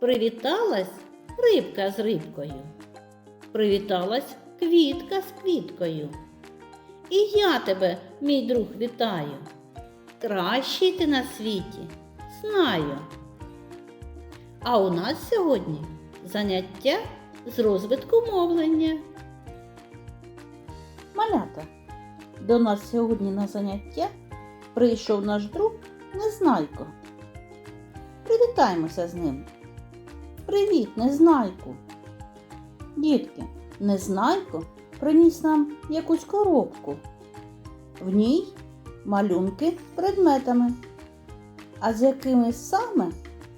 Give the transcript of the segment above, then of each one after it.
Привіталась рибка з рибкою. Привіталась квітка з квіткою. І я тебе, мій друг, вітаю. Кращий ти на світі, знаю. А у нас сьогодні заняття з розвитку мовлення. Малята, до нас сьогодні на заняття прийшов наш друг Незнайко. Привітаємося з ним. Привіт, Незнайку. Дітки, Незнайко приніс нам якусь коробку. В ній малюнки предметами. А з якими саме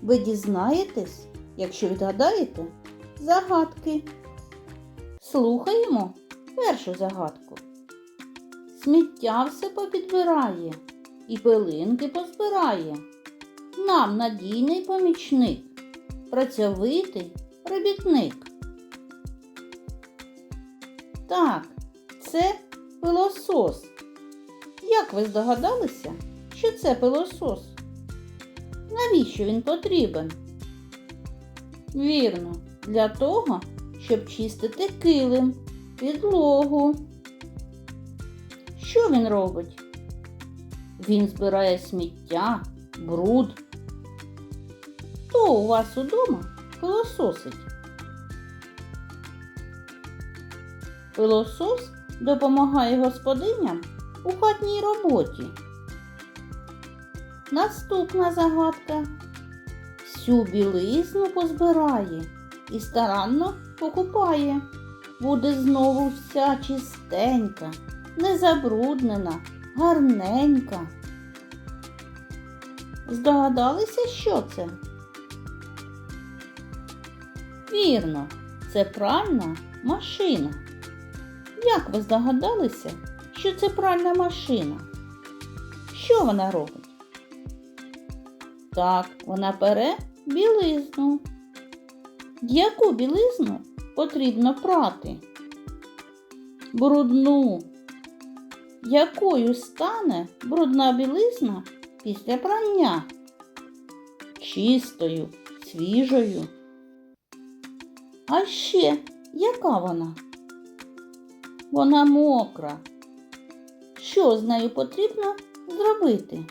ви дізнаєтесь, якщо відгадаєте загадки. Слухаємо першу загадку. Сміття все попідбирає і пилинки позбирає. Нам надійний помічник, працьовитий робітник. Так, це пилосос. Як ви здогадалися, що це пилосос? Навіщо він потрібен? Вірно, для того, щоб чистити килим, підлогу. Що він робить? Він збирає сміття, бруд. У вас удома пилососить? Пилосос допомагає господиням у хатній роботі. Наступна загадка. Всю білизну позбирає і старанно покупає. Буде знову вся чистенька, незабруднена, гарненька. Здогадалися, що це? Вірно, це пральна машина. Як ви здогадалися, що це пральна машина? Що вона робить? Так, вона пере білизну. Яку білизну потрібно прати? Брудну. Якою стане брудна білизна після прання? Чистою, свіжою. А ще яка вона? Вона мокра. Що з нею потрібно зробити?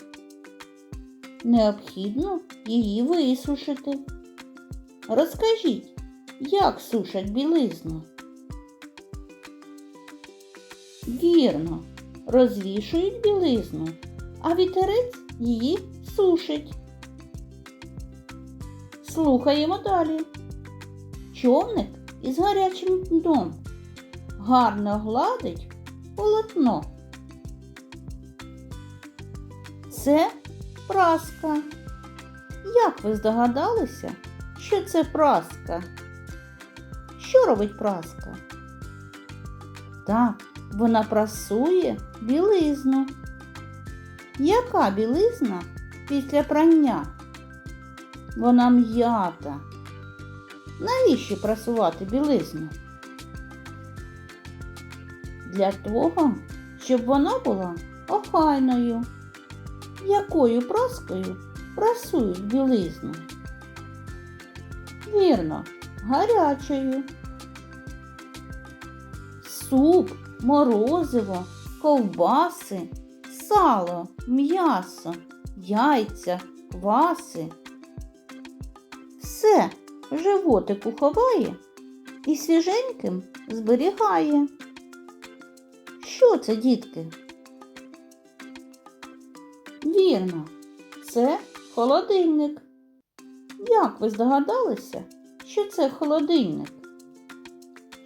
Необхідно її висушити. Розкажіть, як сушать білизну? Вірно, розвішують білизну, а вітерець її сушить. Слухаємо далі. Човник із гарячим дном гарно гладить полотно. Це праска. Як ви здогадалися, що це праска? Що робить праска? Так, вона прасує білизну. Яка білизна після прання? Вона м'ята. Навіщо прасувати білизну? Для того, щоб вона була охайною. Якою праскою прасують білизну? Вірно, гарячою. Суп, морозиво, ковбаси, сало, м'ясо, яйця, кваси. Все животику ховає і свіженьким зберігає. Що це, дітки? Вірно, це холодильник. Як ви здогадалися, що це холодильник?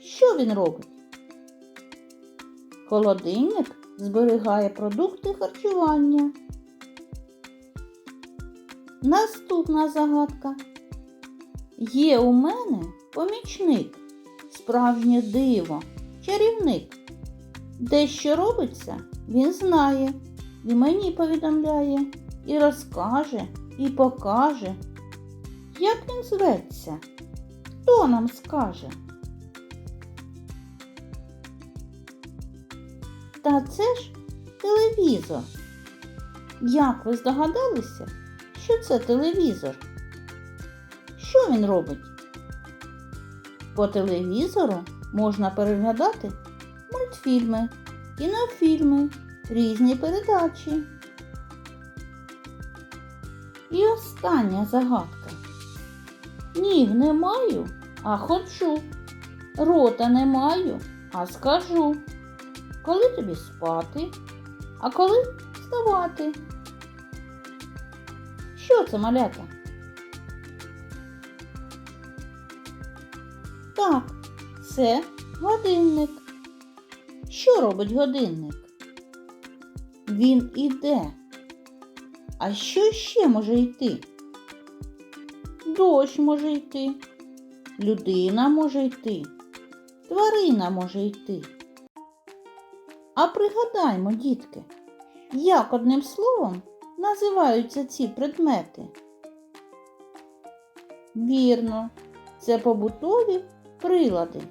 Що він робить? Холодильник зберігає продукти харчування. Наступна загадка. Є у мене помічник, справжнє диво, чарівник. Де що робиться, він знає, і мені повідомляє, і розкаже, і покаже. Як він зветься? Хто нам скаже? Та це ж телевізор. Як ви здогадалися, що це телевізор? Що він робить? По телевізору можна переглядати мультфільми, кінофільми, різні передачі. І остання загадка. Ніг не маю, а ходжу. Рота не маю, а скажу. Коли тобі спати, а коли вставати? Що це малята? Так, це годинник. Що робить годинник? Він іде. А що ще може йти? Дощ може йти, людина може йти, тварина може йти. А пригадаймо, дітки, як одним словом називаються ці предмети? Вірно, це побутові прилади.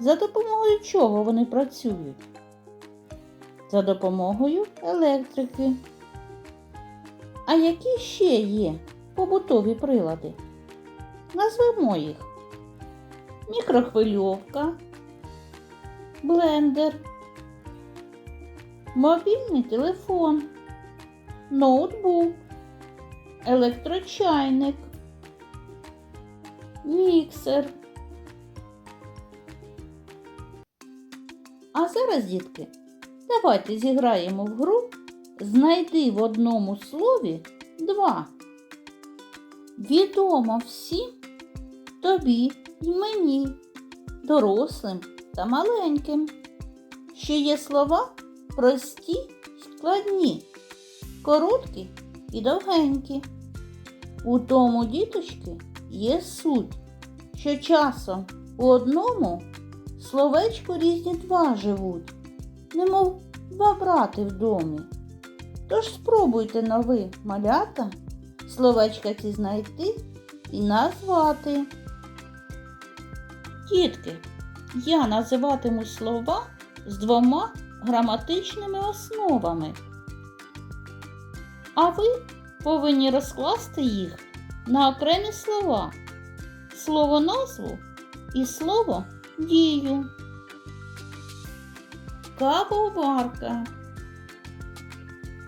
За допомогою чого вони працюють? За допомогою електрики. А які ще є побутові прилади? Назвемо їх мікрохвильовка, блендер, мобільний телефон, ноутбук, електрочайник, міксер. А зараз, дітки, давайте зіграємо в гру Знайди в одному слові два. Відомо всім тобі й мені, дорослим та маленьким, що є слова прості й складні, короткі і довгенькі. У тому, діточки, є суть, що часом у одному словечку різні два живуть, немов два брати в домі. Тож спробуйте нові малята, словечка ці знайти і назвати. Дітки, я називатиму слова з двома граматичними основами. А ви повинні розкласти їх на окремі слова, слово назву і слово дію. Кавоварка.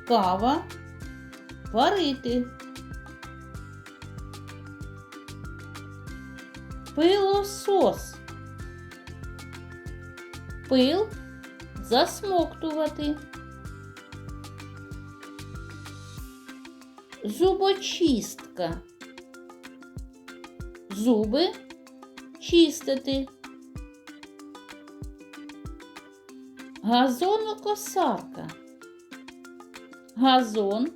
Кава варити. Пилосос. Пил засмоктувати. Зубочистка. Зуби чистити. Газонокосарка. Газон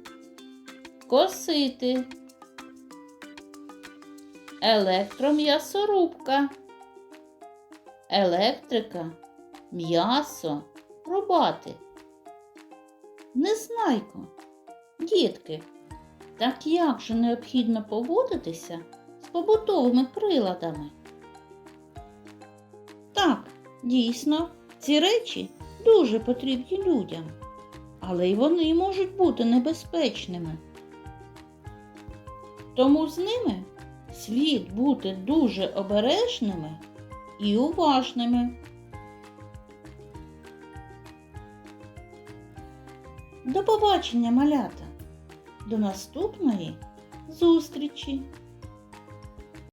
косити. Електром'ясорубка. Електрика. М'ясо рубати. Незнайко, дітки, так як же необхідно поводитися з побутовими приладами? Так, дійсно, ці речі дуже потрібні людям, але й вони можуть бути небезпечними. Тому з ними слід бути дуже обережними і уважними. До побачення, малята! До наступної зустрічі!